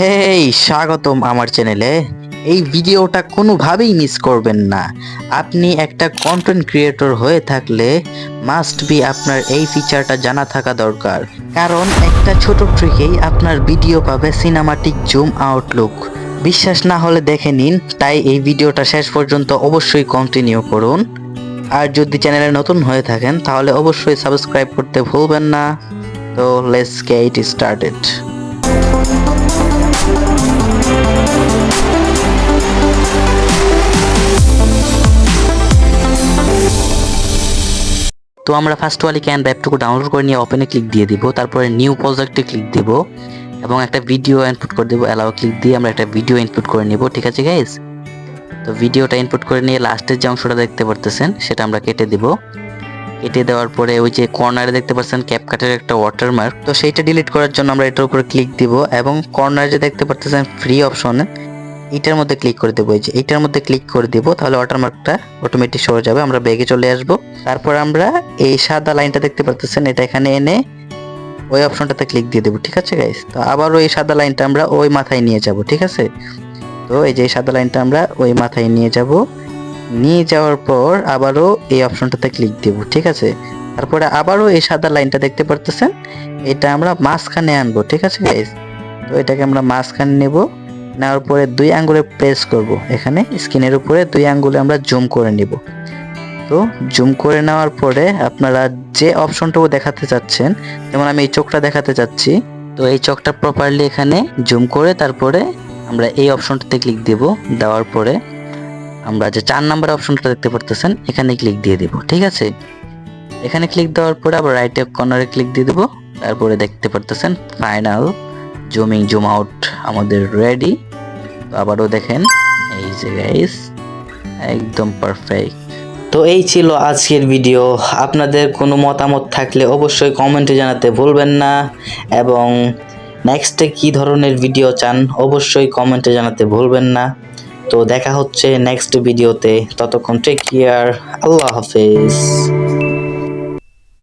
হেই, স্বাগতম আমার চ্যানেলে। এই ভিডিওটা কোনোভাবেই মিস করবেন না। আপনি একটা কন্টেন্ট ক্রিয়েটর হয়ে থাকলে মাস্ট বি আপনার এই ফিচারটা জানা থাকা দরকার। কারণ একটা ছোট ট্রিকেই আপনার ভিডিও পাবে সিনেমাটিক জুম আউটলুক বিশ্বাস না হলে দেখে নিন, তাই এই ভিডিওটা শেষ পর্যন্ত অবশ্যই কন্টিনিউ করুন। আর যদি চ্যানেলে নতুন হয়ে থাকেন, তাহলে অবশ্যই সাবস্ক্রাইব করতে ভুলবেন না। তো লেটস গেট স্টার্টেড তো আমরা ফার্স্ট ওয়ালি ক্যান অ্যাপটুকু ডাউনলোড করে নিয়ে ওপেনে ক্লিক দিয়ে দিব, তারপরে নিউ প্রজেক্টে ক্লিক দিব এবং একটা ভিডিও ইনপুট করে দেবো অ্যালাও ক্লিক দিয়ে আমরা একটা ভিডিও ইনপুট করে নিব, ঠিক আছে গাইজ তো ভিডিওটা ইনপুট করে নিয়ে লাস্টের যে অংশটা দেখতে পারতেছেন, সেটা আমরা কেটে দিব। কেটে দেওয়ার পরে ওই যে কর্নারে দেখতে পাচ্ছেন ক্যাপকাটের একটা ওয়াটারমার্ক তো সেইটা ডিলিট করার জন্য আমরা এটার উপরে ক্লিক দিব এবং কর্নারে যে দেখতে পারতেছেন ফ্রি অপশনে এইটার মধ্যে ক্লিক করে দেবো, এই যে এইটার মধ্যে ক্লিক করে দিব, তাহলে ওয়াটারমার্কটা অটোমেটিক সরে যাবে, আমরা ব্যাগে চলে আসব। তারপর আমরা এই সাদা লাইনটা দেখতে পারতেছেন, এটা এখানে এনে ওই অপশনটাতে ক্লিক দিয়ে দেবো, ঠিক আছে গাইস তো আবারও এই সাদা লাইনটা আমরা ওই মাথায় নিয়ে যাব, ঠিক আছে? তো এই যে সাদা লাইনটা আমরা ওই মাথায় নিয়ে যাব। নিয়ে যাওয়ার পর আবারও এই অপশনটাতে ক্লিক দেব, ঠিক আছে? তারপরে আবারও এই সাদা লাইনটা দেখতে পারতেছেন, এটা আমরা মাঝখানে আনব, ঠিক আছে গাইস তো এটাকে আমরা মাঝখানে নেব। নেওয়ার পরে দুই আঙ্গুলে প্রেস করব। এখানে স্ক্রিনের উপরে দুই আঙ্গুলে আমরা জুম করে নিব। তো জুম করে নেওয়ার পরে আপনারা যে অপশনটুকু দেখাতে চাচ্ছেন, যেমন আমি এই চোখটা দেখাতে চাচ্ছি, তো এই চোখটা প্রপারলি এখানে জুম করে তারপরে আমরা এই অপশনটাতে ক্লিক দেব। দেওয়ার পরে আমরা যে চার নাম্বার অপশনটা দেখতে পারতেছেন, এখানে ক্লিক দিয়ে দিব, ঠিক আছে? এখানে ক্লিক দেওয়ার পরে আবার রাইট কর্নারে ক্লিক দিয়ে দেবো। তারপরে দেখতে পারতেছেন ফাইনাল জুমিং, জুম আউট আমাদের রেডি তো আবারও দেখেন, এই যে গাইস একদম পারফেক্ট তো এই ছিল আজকের ভিডিও আপনাদের কোনো মতামত থাকলে অবশ্যই কমেন্টে জানাতে ভুলবেন না। এবং নেক্সটে কী ধরনের ভিডিও চান, অবশ্যই কমেন্টে জানাতে ভুলবেন না। তো দেখা হচ্ছে নেক্সট ভিডিওতে ততক্ষণ টেক কেয়ার আল্লাহ হাফেজ।